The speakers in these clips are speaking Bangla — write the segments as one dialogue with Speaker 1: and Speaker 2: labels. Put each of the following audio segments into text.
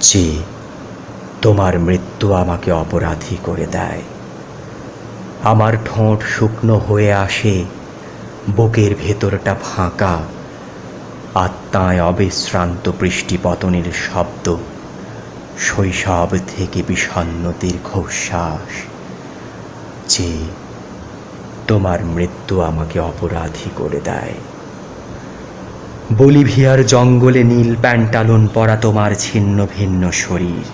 Speaker 1: যে তোমার মৃত্যু আমাকে অপরাধী করে দেয়। আমার ঠোঁট শুকনো হয়ে আসে, বুকের ভেতরটা ফাঁকা, আত্মায় অবিশ্রান্ত বৃষ্টিপতনের শব্দ, শৈশব থেকে বিষণ্ণ দীর্ঘশ্বাস, যে তোমার মৃত্যু আমাকে অপরাধী করে দেয়। বলিভিয়ার জঙ্গলে নীল প্যান্টালুন পরা তোমার ছিন্ন ভিন্ন শরীর।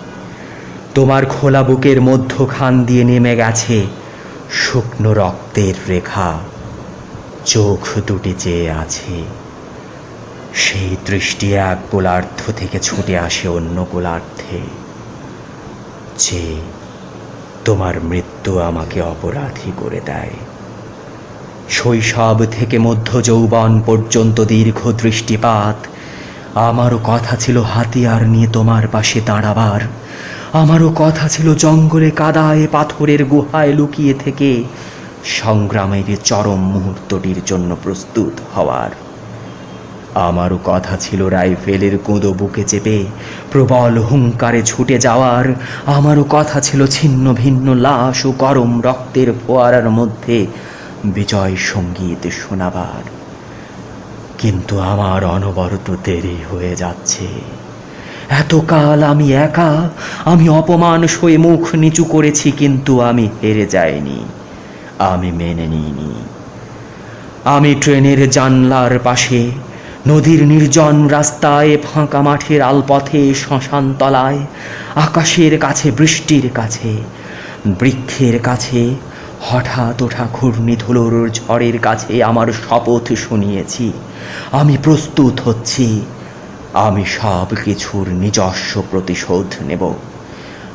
Speaker 1: তোমার খোলা বুকের মধ্যখান দিয়ে নেমে গেছে শুকনো রক্তের রেখা। চোখ দুটি চেয়ে আছে। সেই দৃষ্টি এক গোলার্ধ থেকে ছুটে আসে অন্য গোলার্ধে। যে তোমার মৃত্যু আমাকে অপরাধী করে দেয়। শৈশব থেকে মধ্য যৌবন পর্যন্ত দীর্ঘ দৃষ্টিপাত। আমারও কথা ছিল হাতিয়ার নিয়ে তোমার পাশে দাঁড়াবার। আমারও কথা ছিল জঙ্গলে কাদায় পাথরের গুহায় লুকিয়ে থেকে সংগ্রামের চরম মুহূর্তটির জন্য প্রস্তুত হওয়ার। আমারও কথা ছিল রাইফেলের কোঁদো বুকে চেপে প্রবল হুঙ্কারে ছুটে যাওয়ার। আমারও কথা ছিল ছিন্ন ভিন্ন লাশ ও গরম রক্তের ফোয়ারার মধ্যে বিজয় সংগীত শোনাবার। কিন্তু আমার অনবরত দেরি হয়ে যাচ্ছে। এতকাল আমি একা, আমি অপমান সয়ে মুখ নিচু করেছি, কিন্তু আমি হেরে যাইনি। আমি মেনে নিইনি। আমি ট্রেনের জানলার পাশে, নদীর নির্জন রাস্তায়, ফাঁকা মাঠের আলপথে, শ্মশান তলায়, আকাশের কাছে, বৃষ্টির কাছে, বৃক্ষের কাছে হঠাৎ ওঠা ঘূর্ণিধুলোর ঝড়ের কাছে আমার শপথ শুনিয়েছি। আমি প্রস্তুত হচ্ছি। আমি সব কিছুর নিজস্ব প্রতিশোধ নেব।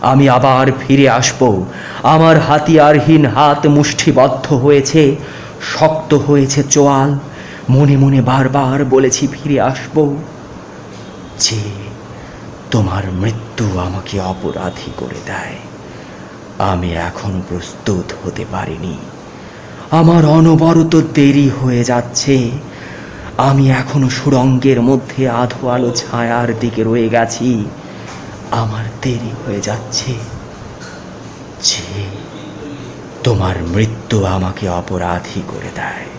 Speaker 1: আমি আবার ফিরে আসব। আমার হাতিয়ারহীন হাত মুষ্টিবদ্ধ হয়েছে, শক্ত হয়েছে চোয়াল। মনে মনে বারবার বলেছি, ফিরে আসব যে তোমার মৃত্যু আমাকে অপরাধী করে দেয়। আমি এখনও প্রস্তুত হতে পারিনি। আমার অনবরত দেরি হয়ে যাচ্ছে। আমি এখনও সুরঙ্গের মধ্যে আধো আলো ছায়ার দিকে রয়ে গেছি। আমার দেরি হয়ে যাচ্ছে। যে তোমার মৃত্যু আমাকে অপরাধী করে দেয়।